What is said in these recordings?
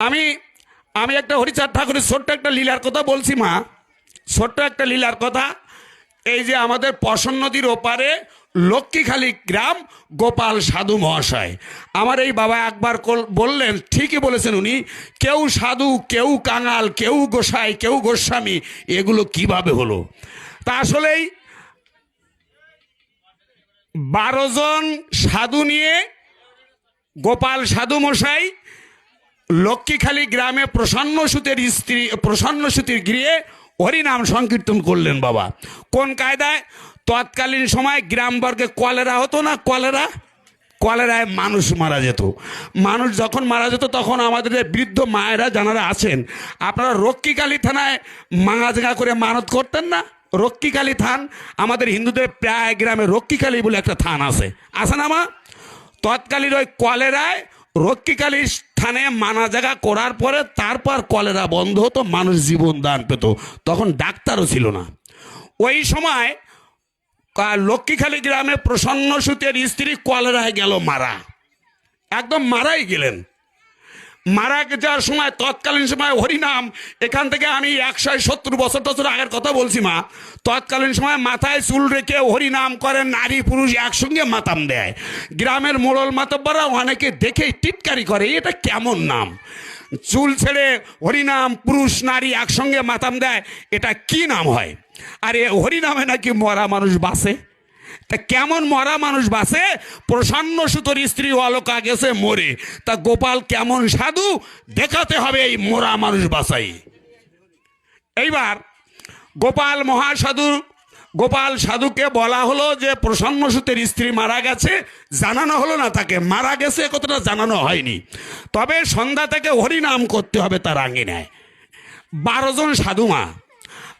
আমি আমি একটা হরিচাঁদ ঠাকুরের ছোট্ট একটা লীলার কথা বলছি, মা। ছোট্ট একটা লীলার কথা। এই যে আমাদের পশন নদীর ওপারে লক্ষ্মীখালী গ্রাম গোপাল সাধু মহাশয়। আমার এই বাবা একবার বললেন, ঠিকই বলেছেন উনি, কেউ সাধু, কেউ কাঙাল, কেউ গোসাই, কেউ গোস্বামী, এগুলো কীভাবে হলো? তা আসলেই বারো জন সাধু নিয়ে গোপাল সাধু মশাই লক্ষ্মীখালী গ্রামে প্রসন্ন সুতের স্ত্রী, প্রসন্ন সুতির গৃহে হরিনাম সংকীর্তন করলেন বাবা। কোন কায়দায়? তৎকালীন সময় গ্রামবর্গে কলেরা হতো না? কলেরা? কলেরায় মানুষ মারা যেত। মানুষ যখন মারা যেত, তখন আমাদের বৃদ্ধ মায়েরা, যারা আছেন, আপনারা রক্ষীকালী থানায় মাঙাজেঙা করে মানত করতেন না? রক্ষীকালী থান, আমাদের হিন্দুদের প্রায় গ্রামে রক্ষীকালী বলে একটা থান আছে। আছে না মা? তৎকালীন ওই কলেরায় রক্ষীকালী স্থানে মানা জায়গা করার পরে তারপর কলেরা বন্ধ হতো, মানুষ জীবন দান পেত। তখন ডাক্তারও ছিল না। ওই সময় লক্ষ্মীখালী গ্রামে প্রসন্ন সুতের স্ত্রী কলেরায় গেল মারা। একদম মারাই গেলেন। মারা যাওয়ার সময়, তৎকালীন সময় হরিনাম। এখান থেকে আমি একশো সত্তর বছর টছর আগের কথা বলছি, মা। তৎকালীন সময় মাথায় চুল রেখে হরিনাম করে নারী পুরুষ একসঙ্গে মাতাম দেয়। গ্রামের মোড়ল মাতব্বরা অনেকে দেখেই টিটকারি করে, এটা কেমন নাম? চুল ছেড়ে হরিনাম, পুরুষ, নারী একসঙ্গে মাতাম দেয়, এটা কি নাম হয়? আর এ হরিনামে নাকি মরা মানুষ বাসে? তা কেমন মরা মানুষ বাসে? প্রসন্ন সুতোর স্ত্রী অলকা গেছে মরে। তা গোপাল কেমন সাধু? দেখাতে হবে এই মরা মানুষ বাসাই এইবার গোপাল মহাসাধু, গোপাল সাধুকে বলা হলো যে প্রসন্ন সুতের স্ত্রী মারা গেছে। জানানো হলো না তাকে, মারা গেছে কতটা জানানো হয়নি। তবে সন্ধ্যা থেকে হরিনাম করতে হবে তার আঙ্গিনায় বারো জন সাধু মা।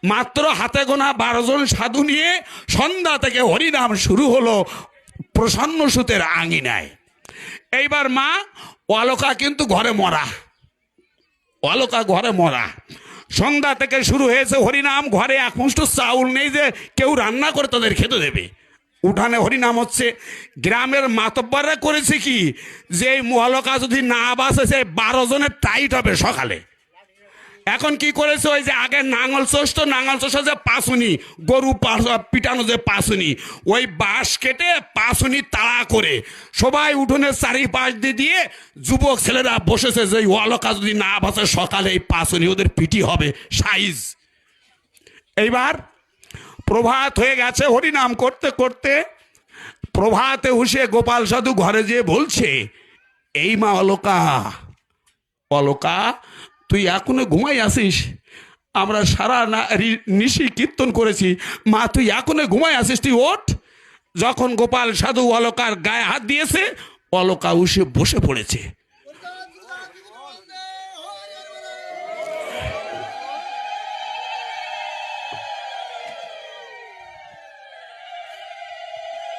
মাত্র হাতে গোনা বারো জন সাধু নিয়ে সন্ধ্যা থেকে হরিনাম শুরু হলো প্রসন্ন সুতের আঙিনায়। এইবার মা, অলকা কিন্তু ঘরে মরা। অলকা ঘরে মরা। সন্ধ্যা থেকে শুরু হয়েছে হরিনাম, ঘরে এক মুষ্ট চাউল নেই যে কেউ রান্না করে তাদের খেতে দেবে। উঠানে হরিনাম হচ্ছে। গ্রামের মাতব্বাররা করেছে কি, যে এই অলকা যদি না বাসে, সে বারো জনের টাইট হবে সকালে। এখন কি করেছে? ওই যে আগে নাঙল চষত, নাঙল চষা যে পাশুনি গরু পিটানো যে পাশুনি ওই বাঁশ কেটে পাশুনি তাড়া করে সবাই উঠোনের চারিপাশ দিয়ে দিয়ে যুবক ছেলেরা বসেছে যে অলকা যদি না বাসে সকালে এই পাশুনি ওদের পিটি হবে সাইজ। এইবার প্রভাত হয়ে গেছে হরিনাম করতে করতে। প্রভাতে উঠে গোপাল সাধু ঘরে যেয়ে বলছে, এই মা অলকা অলকা তুই এখনও ঘুমাই আসিস আমরা সারা না নিশি কীর্তন করেছি। মা, তুই এখনও ঘুমাই আসিস তুই ওঠ। যখন গোপাল সাধু অলকার গায়ে হাত দিয়েছে, অলকা উসে বসে পড়েছে।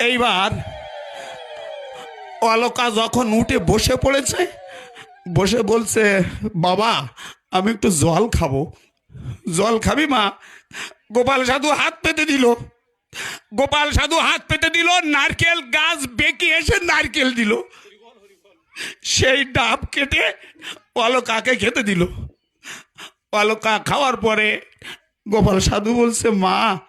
এইবার অলকা যখন উঠে বসে পড়েছে বসে বলছে, বাবা, আমি একটু জল খাব। জল খাবি মা? গোপাল সাধু হাত পেতে দিল। গোপাল সাধু হাত পেতে দিল, নারকেল গাছ বেঁকে এসে নারকেল দিল। সেই ডাব কেটে অলকাকে খেতে দিল। অলকা খাওয়ার পরে গোপাল সাধু বলছে, মা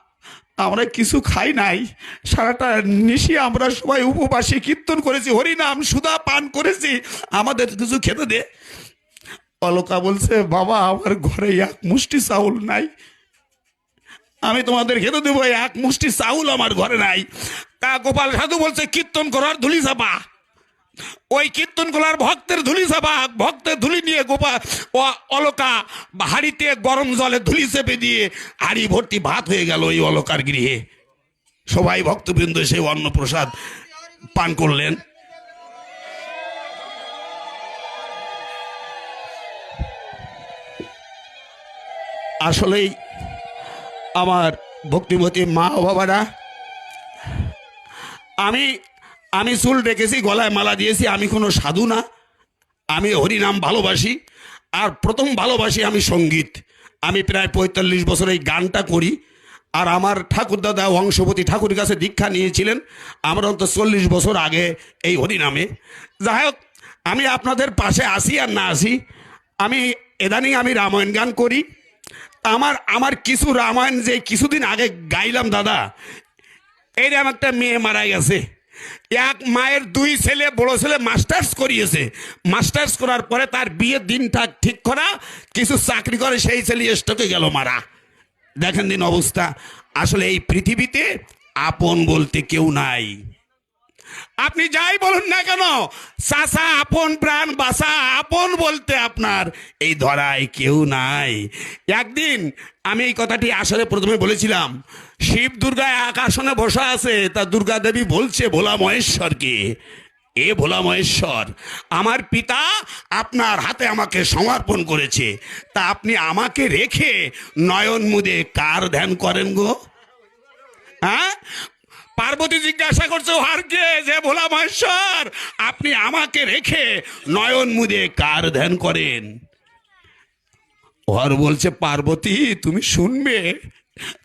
আমরা কিছু খাই নাই। সারাটা নিশি আমরা সবাই উপবাসী কীর্তন করেছি, হরিনাম, সুদা পান করেছি। আমাদের কিছু খেতে দে। অলকা বলছে, বাবা, আমার ঘরে এক মুষ্টি চাউল নাই। আমি তোমাদের খেতে দেবো এক মুষ্টি চাউল আমার ঘরে নাই। তা গোপাল সাধু বলছে, কীর্তন করার ধুলি চাপা। ওই কীর্তন করার ভক্তের ধুলি চাপা ভক্তের ধুলি নিয়ে গোপা ও- অলকা হাড়িতে গরম জলে ধুলি চেপে দিয়ে হাড়ি ভর্তি ভাত হয়ে গেল ওই অলকার গৃহে। সবাই ভক্তবৃন্দ সেই অন্নপ্রসাদ পান করলেন। আসলেই আমার ভক্তিমতী মা বাবারা, আমি আমি চুল রেখেছি গলায় মালা দিয়েছি, আমি কোনো সাধু না। আমি হরিনাম ভালোবাসি, আর প্রথম ভালোবাসি আমি সংগীত। আমি প্রায় পঁয়তাল্লিশ বছর এই গানটা করি, আর আমার ঠাকুরদাদা অংশপতি ঠাকুরের কাছে দীক্ষা নিয়েছিলেন আমার অন্তত চল্লিশ বছর আগে এই হরিনামে। যাই হোক, আমি আপনাদের পাশে আসি আর না আসি, আমি এদানিং আমি রামায়ণ গান করি। আমার আমার কিছু রামায়ণ যে কিছুদিন আগে গাইলাম দাদা এইরকম একটা মেয়ে মারা গেছে। এক মায়ের দুই ছেলে, বড় ছেলে মাস্টার্স করিয়েছে। মাস্টার্স করার পরে তার বিয়ে দিনটা ঠিক করা, কিছু চাকরি করে সেই ছেলে স্টকে গেল মারা। দেখেন দিন অবস্থা। আসলে এই পৃথিবীতে আপন বলতে কেউ নাই। আপনি যাই বলুন না কেন? চাষা আপন প্রাণ, বাসা আপন বলতে আপনার। এই ধরায় কেউ নাই। একদিন আমি এই কথাটি আসলে প্রথমে বলেছিলাম, শিব দুর্গা আকাশনে বসা আছে, তা দুর্গা দেবী বলছে, ভোলা মহেশ্বরকে। এ ভোলা মহেশ্বর, আমার পিতা আপনার হাতে আমাকে সমর্পণ করেছে। তা আপনি আমাকে রেখে নয়ন মুদে কার ধ্যান করেন গো? হ্যাঁ? পার্বতী জিজ্ঞাসা করছে হারকে যে ভোলা মহেশ্বর? আপনি আমাকে রেখে নয়ন মুদে কার ধ্যান করেন? হর বলছে, পার্বতী, তুমি শুনবে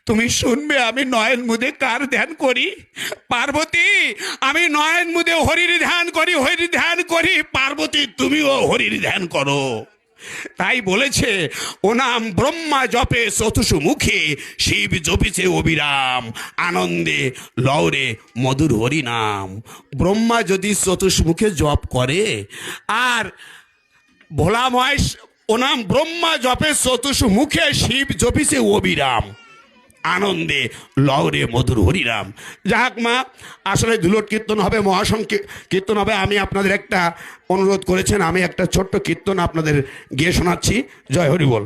তুমি শুনবে, আমি নয়ন মুদে কার ধ্যান করি? পার্বতী, আমি নয়ন মুদে হরির ধ্যান করি, হরির ধ্যান করি। পার্বতী, তুমিও হরির ধ্যান করো। তাই বলেছে, ও নাম ব্রহ্মা জপে চতুষু মুখে, শিব জপিছে অবিরাম, আনন্দে লৌরে মধুর হরি নাম। ব্রহ্মা যদি চতুষ মুখে জপ করে, আর ভোলা মহেশ, ও নাম ব্রহ্মা জপে চতুষ মুখে, শিব জপিছে অবিরাম। আনন্দে লহরে মধুর হরিরাম যাক মা, আসলে ধুলট কীর্তন হবে মহাসং কীর্তন হবে। আমি আপনাদের একটা অনুরোধ করেছেন, আমি একটা ছোট্ট কীর্তন আপনাদের গিয়ে শোনাচ্ছি। জয় হরি বল।